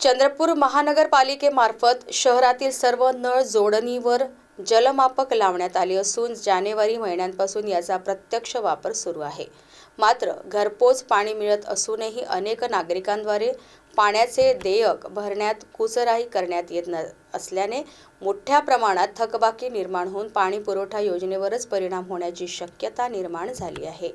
चंद्रपूर महानगरपालिकेमार्फत शहरातील सर्व नळ जोडणीवर जलमापक लावण्यात आले असून जानेवारी महिन्यांपासून याचा प्रत्यक्ष वापर सुरू आहे. मात्र घरपोच पाणी मिळत असूनही अनेक नागरिकांद्वारे पाण्याचे देयक भरण्यात कुचराई करण्यात येत न असल्याने मोठ्या प्रमाणात थकबाकी निर्माण होऊन पाणी पुरवठा योजनेवरच परिणाम होण्याची शक्यता निर्माण झाली आहे.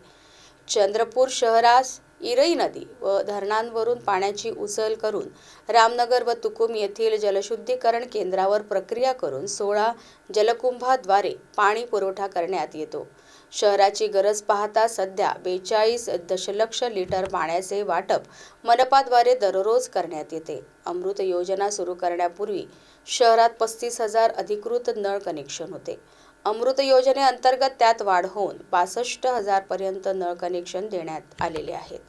चंद्रपूर शहरास इरई नदी व धरणांवरून पाण्याची उचल करून रामनगर व तुकुम येथील जलशुद्धीकरण केंद्रावर प्रक्रिया करून सोळा जलकुंभाद्वारे पाणी पुरवठा करण्यात येतो. शहराची गरज पाहता सध्या बेचाळीस दशलक्ष लिटर पाण्याचे वाटप मनपाद्वारे दररोज करण्यात येते. अमृत योजना सुरू करण्यापूर्वी शहरात पस्तीस हजार अधिकृत नळ कनेक्शन होते. अमृत योजनेअंतर्गत त्यात वाढ होऊन पासष्ट हजारपर्यंत नळ कनेक्शन देण्यात आलेले आहेत.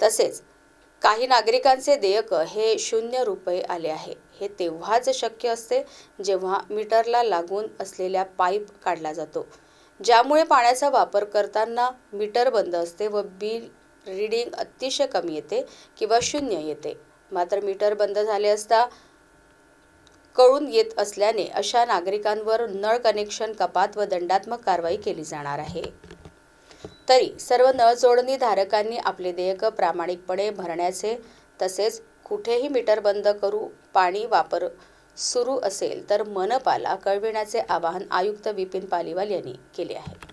तसेच काही नागरिकांचे देयक हे शून्य रुपये आले आहे. हे तेव्हाच शक्य असते जेव्हा मीटरला लागून असलेल्या पाईप काढला जातो. ज्यामुळे पाण्याचा वापर करताना मीटर बंद असते व बिल रीडिंग अतिशय कमी येते किंवा शून्य येते. मात्र मीटर बंद झाले असता कळून येत असल्याने अशा नागरिकांवर नळ कनेक्शन कपात व दंडात्मक कारवाई केली जाणार आहे. तरी सर्व नळजोडणी धारकांनी आपले देयक प्रामाणिकपणे भरण्याचे तसेच कुठेही मीटर बंद करू पाणी वापर सुरू असेल तर मनपाला कळविण्याचे आवाहन आयुक्त विपिन पालिवाल यांनी केले आहे.